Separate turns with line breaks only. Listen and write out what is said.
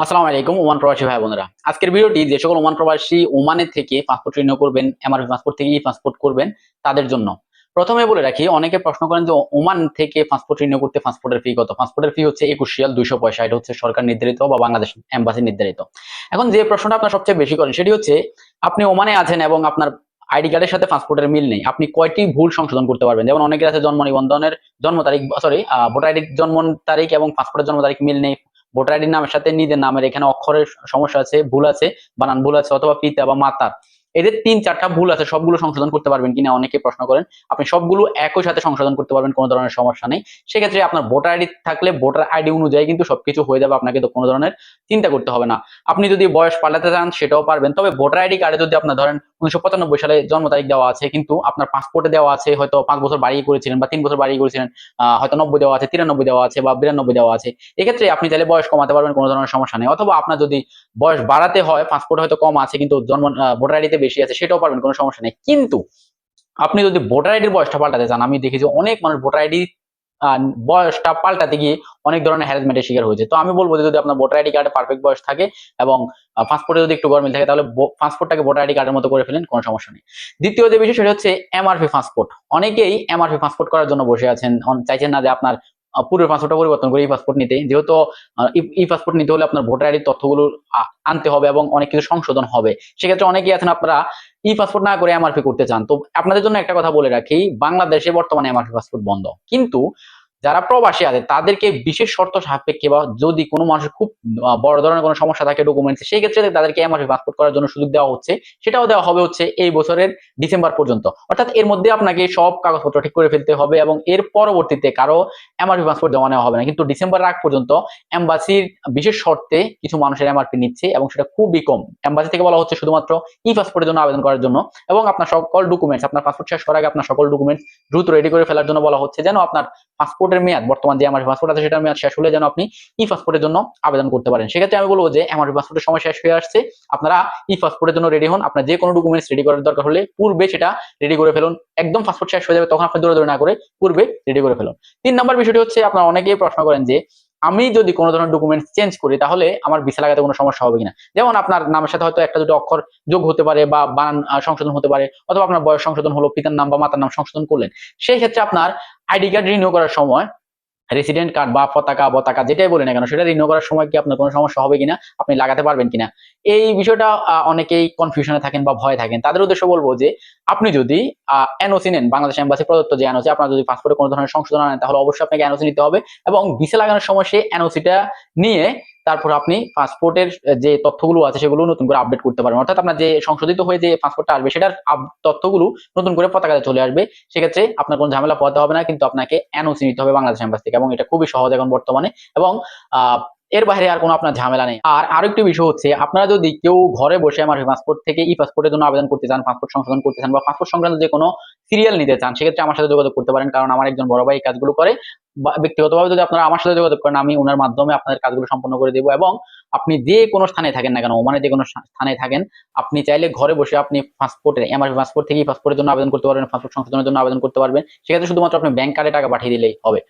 আসসালামু আলাইকুম, ওমান প্রবাসী ভাই বোনেরা। আজকের ভিডিওটি যে সকল ওমান প্রবাসী ওমানের থেকে পাসপোর্ট রিনিউ করবেন, এমআরপি পাসপোর্ট থেকে ই পাসপোর্ট করবেন, তাদের জন্য। প্রথমে বলে রাখি, অনেকে প্রশ্ন করেন যে ওমান থেকে পাসপোর্ট রিনিউ করতে পাসপোর্টের ফি কত? পাসপোর্টের ফি হচ্ছে একুশ রিয়াল দুইশো পয়সা, এটা হচ্ছে সরকার নির্ধারিত বা বাংলাদেশ এম্বাসি নির্ধারিত। এখন যে প্রশ্নটা আপনার সবচেয়ে বেশি করেন, সেটি হচ্ছে, আপনি ওমানে আছেন এবং আপনার আইডি কার্ডের সাথে পাসপোর্টের মিল নেই, আপনি কয়টি ভুল সংশোধন করতে পারবেন? যেমন অনেকের আছে জন্ম নিবন্ধনের জন্ম তারিখ সরি ভোটার আইডির জন্ম তারিখ এবং পাসপোর্টের জন্ম তারিখ মিল নেই ভোটার আইডির নামের সাথে নিজের নামের এখানে অক্ষরের সমস্যা আছে, ভুল আছে, বানান ভুল আছে অথবা পিতা বা মাতা এদের তিন চারটা ভুল আছে, সবগুলো সংশোধন করতে পারবেন কিনা অনেকে প্রশ্ন করেন। আপনি সবগুলো একই সাথে সংশোধন করতে পারবেন, কোনো ধরনের সমস্যা নেই। সেক্ষেত্রে আপনার ভোটার আইডি থাকলে ভোটার আইডি অনুযায়ী কিন্তু সবকিছু হয়ে যাবে, আপনাকে তো কোনো ধরনের চিন্তা করতে হবে না। আপনি যদি বয়স পাল্টাতে চান, সেটাও পারবেন। তবে ভোটার আইডি কার্ডে যদি আপনার ধরেন উনিশশো পঁচানব্বই সালে জন্ম তারিখ দেওয়া আছে, কিন্তু আপনার পাসপোর্টে দেওয়া আছে, হয়তো পাঁচ বছর বাড়িয়ে করেছিলেন বা তিন বছর বাড়িয়ে করেছিলেন হয়তো নব্বই দেওয়া আছে, তিরানব্বই দেওয়া আছে বা বিরানব্বই দেওয়া আছে। এক্ষেত্রে আপনি চাইলে বয়স কমাতে পারবেন, কোনো ধরনের সমস্যা নেই। অথবা আপনার যদি বয়স বাড়াতে হয় পাসপোর্ট হয়তো কম আছে, কিন্তু জন্ম ভোটার আইডিতে বেশি আছে, সেটাও পারবেন, কোনো সমস্যা নেই। কিন্তু আপনি যদি ভোটার আইডির বয়সটা পাল্টাতে চান, আমি দেখেছি অনেক মানুষ ভোটার আইডি বয়সটা পাল্টাতে গিয়ে অনেক ধরনের হ্যারাসমেন্টের শিকার হয়েছে। তো আমি বলব যে যদি আপনার ভোটার আইডি কার্ডে পারফেক্ট বয়স থাকে এবং পাসপোর্টে যদি একটু গরমিল থাকে, তাহলে পাসপোর্টটাকে ভোটার আইডি কার্ডের মতো করে ফেলেন কোনো সমস্যা নেই। দ্বিতীয় যে বিষয় সেটা হচ্ছে এমআরপি পাসপোর্ট অনেকেই এমআরপি পাসপোর্ট করার জন্য বসে আছেন। চাইছেন না যে আপনার পূর্বের পাসপোর্টটা পরিবর্তন করে ই পাসপোর্ট নিতে। যেহেতু ই পাসপোর্ট নিতে হলে আপনার ভোটার আইডির তথ্যগুলো আনতে হবে এবং অনেক কিছু সংশোধন হবে। সেক্ষেত্রে অনেকেই আছেন আপনারা ই পাসপোর্ট না করে এমআরপি করতে চান। তো আপনাদের জন্য একটা কথা বলে রাখি, বাংলাদেশে বর্তমানে এমআরপি পাসপোর্ট বন্ধ। কিন্তু যারা প্রবাসী আছে, তাদেরকে বিশেষ শর্ত সাপেক্ষে বা যদি কোনো মানুষের খুব বড় ধরনের কোনো সমস্যা থাকে ডকুমেন্টস সেই ক্ষেত্রে তাদেরকে এমআরপি পাসপোর্ট করার জন্য সুযোগ দেওয়া হচ্ছে। সেটাও দেওয়া হবে হচ্ছে এই বছরের ডিসেম্বর পর্যন্ত। অর্থাৎ এর মধ্যে আপনাকে সব কাগজপত্র ঠিক করে ফেলতে হবে এবং এর পরবর্তীতে কারও এমআরপি পাসপোর্ট জমা নেওয়া হবে না। কিন্তু ডিসেম্বর আগ পর্যন্ত এম্বাসির বিশেষ শর্তে কিছু মানুষের এমআরপি নিচ্ছে এবং সেটা খুবই কম। এম্বাসি থেকে বলা হচ্ছে শুধুমাত্র ই পাসপোর্টের জন্য আবেদন করার জন্য এবং আপনার সকল ডকুমেন্টস আপনার পাসপোর্ট শেষ করার আগে আপনার সকল ডকুমেন্টস দ্রুত রেডি করে ফেলার জন্য বলা হচ্ছে যেন আপনার পাসপোর্টের মেয়াদ বর্তমান যে আমার পাসপোর্ট আছে সেটার মেয়াদ শেষ হলে যেন আপনি ই পাসপোর্টের জন্য আবেদন করতে পারেন। সেক্ষেত্রে আমি বলব যে আমার পাসপোর্টের সময় শেষ হয়ে আসছে। আপনারা ই পাসপোর্টের জন্য রেডি হন। আপনার যে কোনো ডকুমেন্টস রেডি করার দরকার হলে পূর্বে সেটা রেডি করে ফেলুন। একদম পাসপোর্ট শেষ হয়ে যাবে তখন আপনি দৌড়ে দৌড়ে না করে পূর্বে রেডি করে ফেলুন। তিন নম্বর বিষয়টি হচ্ছে আপনারা অনেকেই প্রশ্ন করেন যে আমি যদি কোনো ধরনের ডকুমেন্টস চেঞ্জ করি তাহলে আমার ভিসা লাগাতে কোনো সমস্যা হবে কিনা? যেমন আপনার নামের সাথে হয়তো একটা দুটো অক্ষর যোগ হতে পারে বা আহ, সংশোধন হতে পারে অথবা আপনার বয়স সংশোধন হলো পিতার নাম বা মাতার নাম সংশোধন করলেন। সেই ক্ষেত্রে আপনার আইডি কার্ড রিনিউ করার সময় রেসিডেন্ট কার্ড বা পতাকা পতাকা যেটাই বলে না কেন, সেটা রিনিউ করার সময় কি আপনার কোনো সমস্যা হবে কিনা, আপনি লাগাতে পারবেন কিনা? এই বিষয়টা অনেকেই কনফিউশনে থাকেন বা ভয় থাকেন। তাদের উদ্দেশ্য বলব যে, আপনি যদি এনওসি নেন, বাংলাদেশ এম্বাসি প্রদত্ত যে এনওসি আপনার যদি পাসপোর্টে কোনো ধরনের সংশোধন আনেন তাহলে অবশ্যই আপনাকে এনওসি নিতে হবে এবং ভিসা লাগানোর সময় সেই এনওসিটা নিয়ে তারপর আপনি পাসপোর্টের যে তথ্যগুলো আছে সেগুলো নতুন করে আপডেট করতে পারবেন। অর্থাৎ আপনার যে সংশোধিত হয়ে যে পাসপোর্টটা আসবে, সেটার তথ্যগুলো নতুন করে পতাকাতে চলে আসবে। সেক্ষেত্রে আপনার কোনো ঝামেলা পোহাতে হবে না, কিন্তু আপনাকে এনওসি নিতে হবে বাংলাদেশ এম্বাসি থেকে এবং এটা খুবই সহজ এখন বর্তমানে এবং এর বাইরে আর কোনো আপনার ঝামেলা নেই। আর আরেকটি বিষয় হচ্ছে, আপনারা যদি কেউ ঘরে বসে আমার পাসপোর্ট থেকে ই পাসপোর্টের জন্য আবেদন করতে চান পাসপোর্ট সংশোধন করতে চান বা পাসপোর্ট সংক্রান্ত যে কোনো সিরিয়াল নিতে চান, সেক্ষেত্রে আমার সাথে যোগাযোগ করতে পারেন। কারণ আমার একজন বড় ভাই কাজগুলো করে। ব্যক্তিগতভাবে যদি আপনারা আমার সাথে যোগাযোগ করেন, আমি ওনার মাধ্যমে আপনাদের কাজগুলো সম্পন্ন করে দেবো এবং আপনি যে কোনো স্থানে থাকেন না কেন, ওমানে যে কোনো স্থানে থাকেন, আপনি চাইলে ঘরে বসে আপনি পাসপোর্টে এমআরপি পাসপোর্ট থেকে পাসপোর্টের জন্য আবেদন করতে পারবেন পাসপোর্ট সংশোধনের জন্য আবেদন করতে পারবেন। সেক্ষেত্রে শুধুমাত্র আপনি ব্যাংক কার্ডে টাকা পাঠিয়ে দিলেই হবে।